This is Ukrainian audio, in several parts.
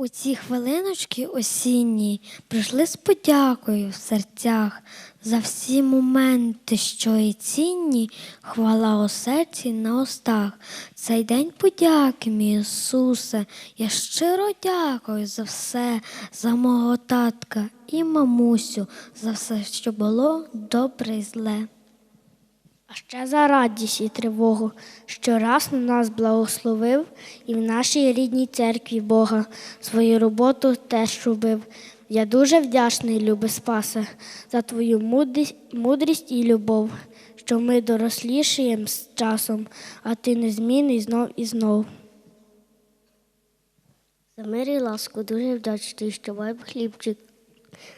У ці хвилиночки осінні прийшли з подякою в серцях за всі моменти, що і цінні, хвала у серці на устах. Цей день подяки, мій Ісусе, я щиро дякую за все, за мого татка і мамусю, за все, що було добре і зле. А ще за радість і тривогу, що раз на нас благословив і в нашій рідній церкві Бога свою роботу теж робив. Я дуже вдячний, любе Спасе, за твою мудрість, і любов, що ми дорослішаємо з часом, а ти незмінний знов і знов. За мир і ласку дуже вдячний, що маємо хлібчик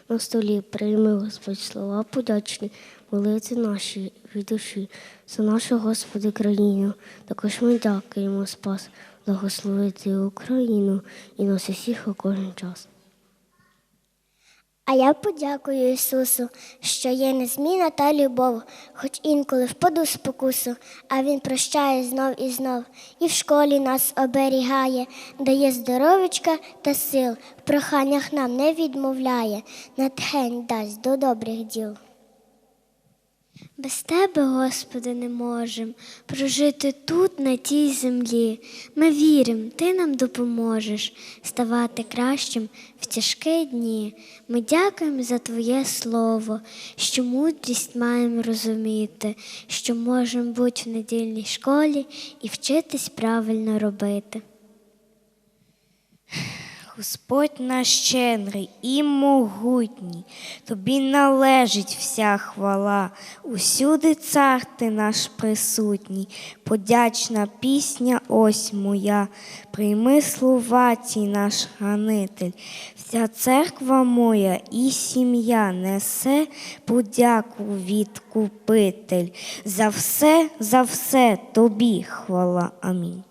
на столі. Прийми, Господь, слова подячні, молитви наші від душі, за нашу Господи країну. Також ми дякуємо, Спас, благословити Україну і нас усіх у кожен час. А я подякую Ісусу, що є незмінна та любов, хоч інколи впаду спокусу, а Він прощає знов і знов, і в школі нас оберігає, дає здоров'ячка та сил, в проханнях нам не відмовляє, натхень дасть до добрих діл. Без тебе, Господи, не можем прожити тут, на тій землі. Ми віримо, Ти нам допоможеш ставати кращим в тяжкі дні. Ми дякуємо за Твоє Слово, що мудрість маємо розуміти, що можемо бути в недільній школі і вчитись правильно робити. Господь наш щедрий і могутній, тобі належить вся хвала, усюди цар ти наш присутній, подячна пісня ось моя, прийми слова ці наш хранитель, вся церква моя і сім'я несе подяку відкупитель. За все, за все тобі хвала. Амінь.